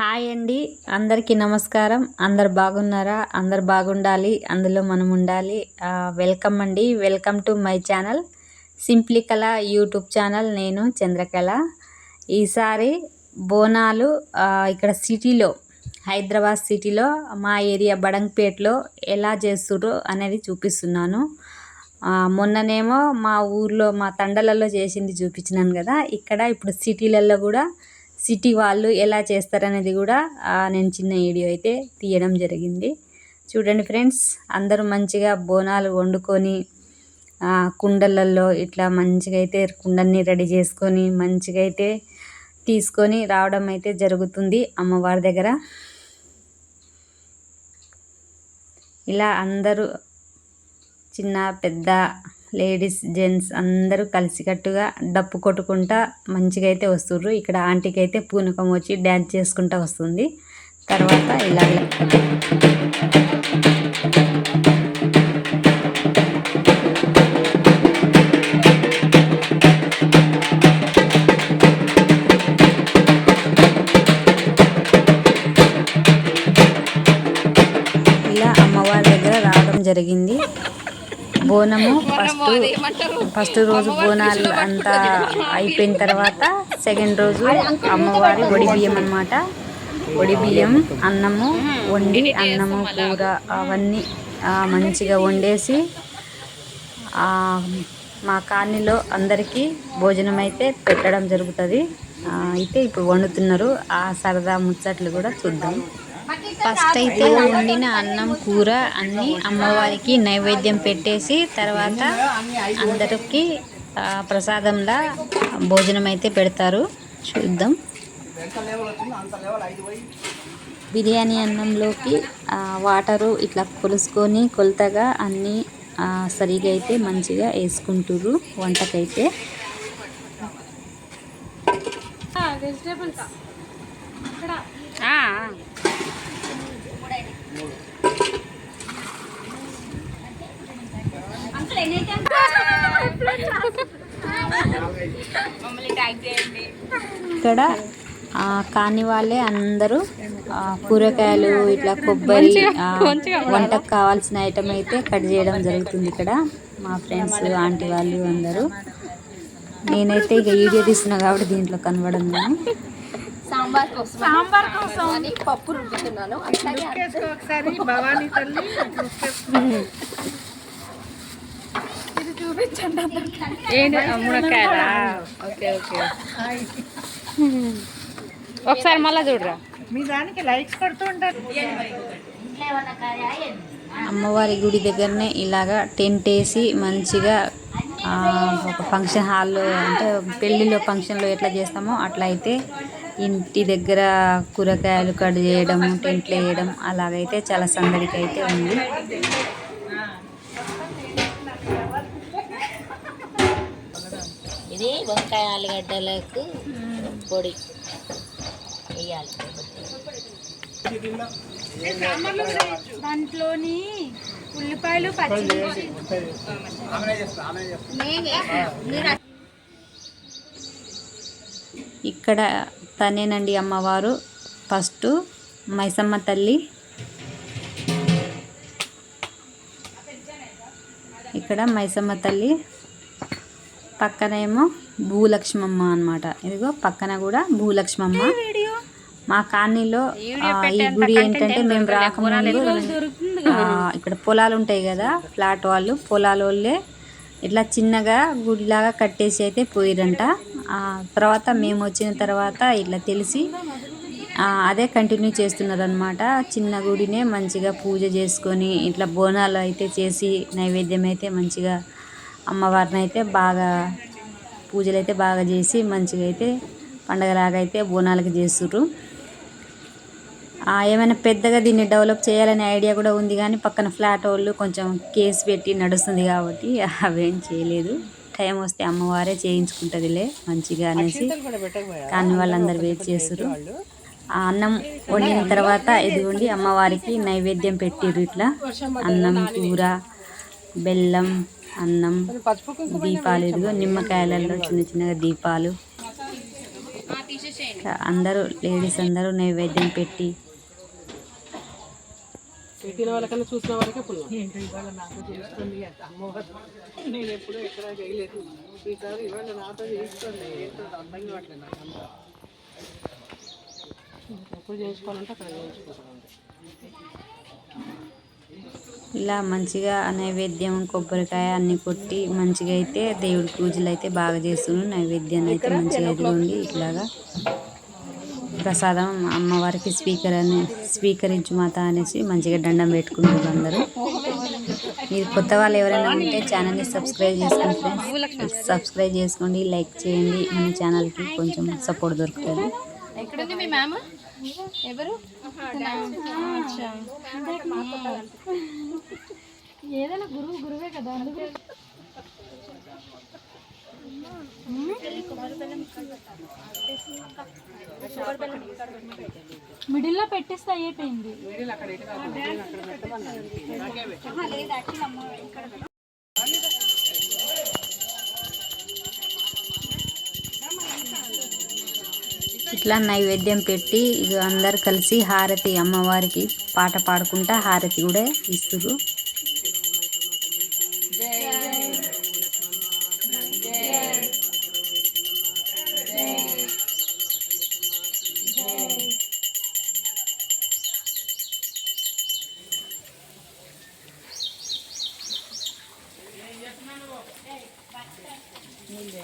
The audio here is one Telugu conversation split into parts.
హాయ్ అండి. అందరికీ నమస్కారం. అందరు బాగున్నారా? అందరు బాగుండాలి. అందులో మనం ఉండాలి. వెల్కమ్ అండి. Welcome to my channel. Simply Kala YouTube channel. నేను చంద్రకళ. ఈసారి బోనాలు ఇక్కడ సిటీలో హైదరాబాద్ సిటీలో మా ఏరియా బడంగ్పేట్లో ఎలా చేస్తుర్రో అనేది చూపిస్తున్నాను. మొన్ననేమో మా ఊర్లో మా తండలలో చేసింది చూపించినాను కదా. ఇక్కడ ఇప్పుడు సిటీలలో కూడా సిటీ వాళ్ళు ఎలా చేస్తారనేది కూడా నేను చిన్న వీడియో అయితే తీయడం జరిగింది. చూడండి ఫ్రెండ్స్ అందరూ మంచిగా బోనాలు వండుకొని కుండలల్లో కుండలలో ఇట్లా మంచిగా అయితే కుండల్ని రెడీ చేసుకొని మంచిగా అయితే తీసుకొని రావడం అయితే జరుగుతుంది అమ్మవారి దగ్గర. ఇలా అందరూ చిన్న పెద్ద లేడీస్ జెంట్స్ అందరూ కలిసికట్టుగా డప్పు కొట్టుకుంటా మంచిగా అయితే వస్తుర్రు ఇక్కడ ఆంటీకి అయితే పూనకం వచ్చి డ్యాన్స్ చేసుకుంటా వస్తుంది. తర్వాత ఇలా ఇలా బోనము ఫస్ట్ ఫస్ట్ రోజు బోనాలు అంతా అయిపోయిన తర్వాత సెకండ్ రోజు అమ్మవారి ఒడి బియ్యం అన్నమాట. ఒడి బియ్యం అన్నము వండి అన్నము కూర అవన్నీ మంచిగా వండేసి మా కాలనీలో అందరికీ భోజనం అయితే పెట్టడం జరుగుతుంది. అయితే ఇప్పుడు వండుతున్నారు. ఆ సరదా ముచ్చట్లు కూడా చూద్దాం. ఫస్ట్ అయితే వండిన అన్నం కూర అన్ని అమ్మవారికి నైవేద్యం పెట్టేసి తర్వాత అందరికి ప్రసాదంలా భోజనం అయితే పెడతారు. చూద్దాం. బిర్యానీ అన్నంలోకి వాటరు ఇట్లా కొలుసుకొని కొలతగా అన్నీ సరిగా అయితే మంచిగా వేసుకుంటుర్రు వంటకైతే. ఇక్కడ ఆ, కాని వాళ్ళే అందరూ కూరగాయలు ఇట్లా కొబ్బరి వంటకు కావాల్సిన ఐటమ్ అయితే కట్ చేయడం జరుగుతుంది ఇక్కడ. మా ఫ్రెండ్స్ ఆంటీ వాళ్ళు అందరూ. నేనైతే ఇక వీడియో తీస్తున్నా కాబట్టి దీంట్లో కనబడను. నేను సాంబార్ కోసం సాంబార్ కోసం. అని పప్పు రుబ్బుతున్నాను. అట్లాగే ఒకసారి భవానీ తల్లి ఇది చూపించండి. ఏంటి మునక్కాయలా ఓకే ఓకే. ఒకసారి మళ్ళీ చూడరా. మీ దానికి లైక్స్ కొడుతూ ఉంటారు. అమ్మవారి గుడి దగ్గరనే ఇలాగా టెంట్ వేసి మంచిగా ఆ, ఒక ఫంక్షన్ హాల్లో అంటే పెళ్ళిలో ఫంక్షన్లో ఎట్లా చేస్తామో అట్లా అయితే ఇంటి దగ్గర కూరగాయలు కట్ చేయడం టెంట్లు వేయడం అలాగైతే చాలా సందడికి అయితే ఉంది. ఇది వంకాయ ఆలుగడ్డలకు పొడి వేయాలి. దాంట్లోని ఉల్లిపాయలు పచ్చిమిర్చి. ఇక్కడ తనేనండి అమ్మవారు. ఫస్ట్ మైసమ్మ తల్లి. ఇక్కడ మైసమ్మ తల్లి. పక్కనేమో భూలక్ష్మమ్మ అన్నమాట. ఇదిగో పక్కన కూడా భూలక్ష్మమ్మ. మా కాలనీలో ఈ గుడి ఏంటంటే మేము రాకముందు ఇక్కడ పొలాలు ఉంటాయి కదా ఫ్లాట్ వాళ్ళు. పొలాల వాళ్ళే ఇట్లా చిన్నగా గుడిలాగా కట్టేసి అయితే పోయిరంట. తర్వాత మేము వచ్చిన తర్వాత ఇట్లా తెలిసి అదే కంటిన్యూ చేస్తున్నారు అనమాట చిన్న గుడినే మంచిగా పూజ చేసుకొని ఇట్లా బోనాలు అయితే చేసి నైవేద్యం అయితే మంచిగా అమ్మవారిని అయితే బాగా పూజలు అయితే బాగా చేసి మంచిగా అయితే పండగలాగా అయితే బోనాలకి చేస్తుర్రు. ఏమైనా పెద్దగా దీన్ని డెవలప్ చేయాలనే ఐడియా కూడా ఉంది కానీ పక్కన ఫ్లాట్ వాళ్ళు కొంచెం కేసు పెట్టి నడుస్తుంది కాబట్టి అవేం చేయలేదు. టైం వస్తే అమ్మవారే చేయించుకుంటుందిలే మంచిగా అనేసి. కానీ వాళ్ళందరూ వెయిట్ చేస్తారు ఆ అన్నం వండిన తర్వాత ఇదిగోండి అమ్మవారికి నైవేద్యం పెట్టిర్రు ఇట్లా. అన్నం కూర బెల్లం అన్నం దీపాలు ఇదిగో నిమ్మకాయలలో చిన్న చిన్నగా దీపాలు. అందరూ లేడీస్ అందరూ నైవేద్యం పెట్టి పెట్టిన వాళ్ళకన్నా చూసిన వాళ్ళకే పుణ్యం. ఏంటో ఇవాళ నాతో చేస్తుంది అమ్మవారు. నేను ఎప్పుడూ ఎక్కడ చేయలేదు ఈసారి ఇవాళ నాతో చేస్తుంది. ఏంటో అర్థం కావట్లేదు నాకు అంతా. ఎప్పుడు చేయించుకోవాలంటే అక్కడ ఇలా మంచిగా నైవేద్యం కొబ్బరికాయ అన్ని కొట్టి మంచిగా అయితే దేవుడి పూజలు అయితే బాగా చేస్తున్నాను నైవేద్యాన్ని అయితే మంచిగా ఇట్లాగా ప్రసాదం అమ్మవారికి స్పీకర్ అని స్వీకరించు మాత అనేసి మంచిగా దండం పెట్టుకుంటారు అందరూ. మీరు కొత్త వాళ్ళు ఎవరైనా ఉంటే ఛానల్ని సబ్స్క్రైబ్ చేసుకోండి ఫ్రెండ్స్. సబ్స్క్రైబ్ చేసుకోండి లైక్ చేయండి. మన ఛానల్కి కొంచెం సపోర్ట్ దొరుకుతుంది. ఎక్కడుంది మీ మ్యామ్? ఎవరు? ఏదైనా గురువు గురువే కదా మిడిల్లో పెట్టేస్తే అయిపోయింది. ఇట్లా నైవేద్యం పెట్టి ఇక అందరు కలిసి హారతి అమ్మవారికి పాట పాడుకుంటా హారతి కూడా ఇస్తారు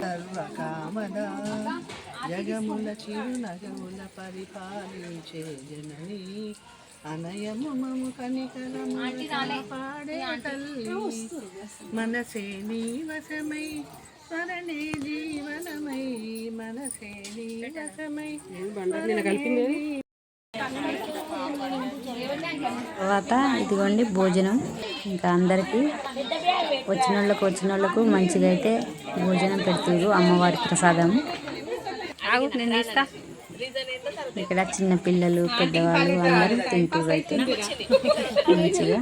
సర్వకామద జగముల చిరునగముల పరిపాలించే జనని. అనయము మము కనికరము పాడే తల్లి. మనసే నీ వశమై స్మరణే జీవనమై. మనసే నీ వశమై కలిపింది తర్వాత ఇదిగోండి భోజనం. ఇంకా అందరికీ వచ్చిన వాళ్ళకు వచ్చిన వాళ్ళకు మంచిగా అయితే భోజనం పెడుతున్నారు అమ్మవారి ప్రసాదం. ఇక్కడ చిన్న పిల్లలు పెద్దవాళ్ళు అందరూ తింటారు అయితే. మంచిగా.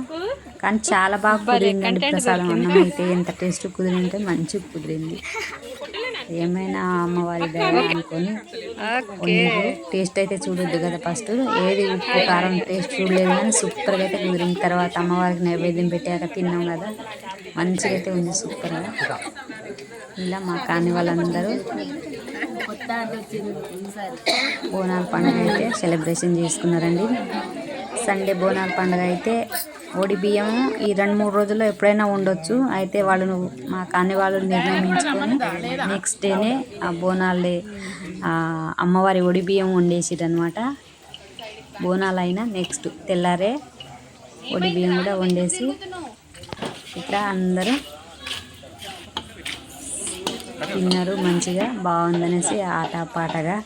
కానీ చాలా బాగా కుదిరిందండి ప్రసాదం అన్నం అయితే. ఎంత టేస్ట్ కుదిరింటే మంచిగా కుదిరింది. ఏమైనా అమ్మవారి దయ అనుకొని. టేస్ట్ అయితే చూడొద్దు కదా ఫస్ట్. ఏది ఉప్పు కారం టేస్ట్ చూడలేదు కానీ సూపర్గా అయితే కుదిరింది. తర్వాత అమ్మవారికి నైవేద్యం పెట్టాక తిన్నాం కదా. మంచిగా అయితే ఉంది సూపర్గా. ఇలా మా కాని వాళ్ళందరూ బోనాల పండుగ అయితే సెలబ్రేషన్ చేసుకున్నారండి. సండే బోనాల పండుగ అయితే ఒడి బియ్యం ఈ రెండు మూడు రోజుల్లో ఎప్పుడైనా ఉండొచ్చు. అయితే వాళ్ళను మా కాని వాళ్ళు నిర్ణయించుకొని నెక్స్ట్ డేనే ఆ బోనాలు అమ్మవారి ఒడి బియ్యం వండేసిరు అనమాట నెక్స్ట్ తెల్లారే ఒడి బియ్యం కూడా వండేసి ఇట్లా అందరూ తిన్నారు మంచిగా బాగుందనేసి ఆట పాటగా.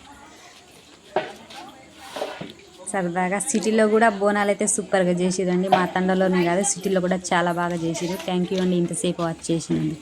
సరదాగా సిటీలో కూడా బోనాలు అయితే సూపర్గా చేసిరండి మా తండలోనే కాదు సిటీలో కూడా చాలా బాగా చేసిరు థ్యాంక్ యూ అండి ఇంతసేపు వాచ్ చేసినండి